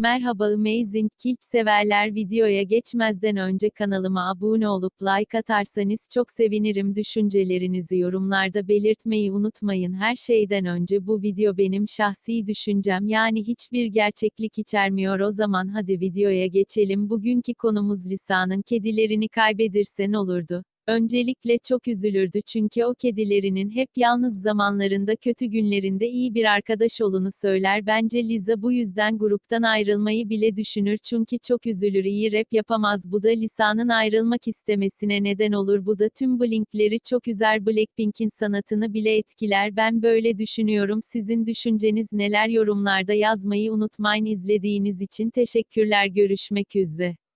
Merhaba Amazing Kilp severler videoya geçmezden önce kanalıma abone olup like atarsanız çok sevinirim. Düşüncelerinizi yorumlarda belirtmeyi unutmayın. Her şeyden önce bu video benim şahsi düşüncem yani hiçbir gerçeklik içermiyor. O zaman hadi videoya geçelim. Bugünkü konumuz Lisa'nın kedilerini kaybedirsen olurdu. Öncelikle çok üzülürdü çünkü o kedilerinin hep yalnız zamanlarında kötü günlerinde iyi bir arkadaş olunu söyler. Bence Liza bu yüzden gruptan ayrılmayı bile düşünür çünkü çok üzülür iyi rap yapamaz. Bu da Lisa'nın ayrılmak istemesine neden olur. Bu da tüm Blink'leri çok üzer. Blackpink'in sanatını bile etkiler. Ben böyle düşünüyorum. Sizin düşünceniz neler? Yorumlarda yazmayı unutmayın. İzlediğiniz için teşekkürler. Görüşmek üzere.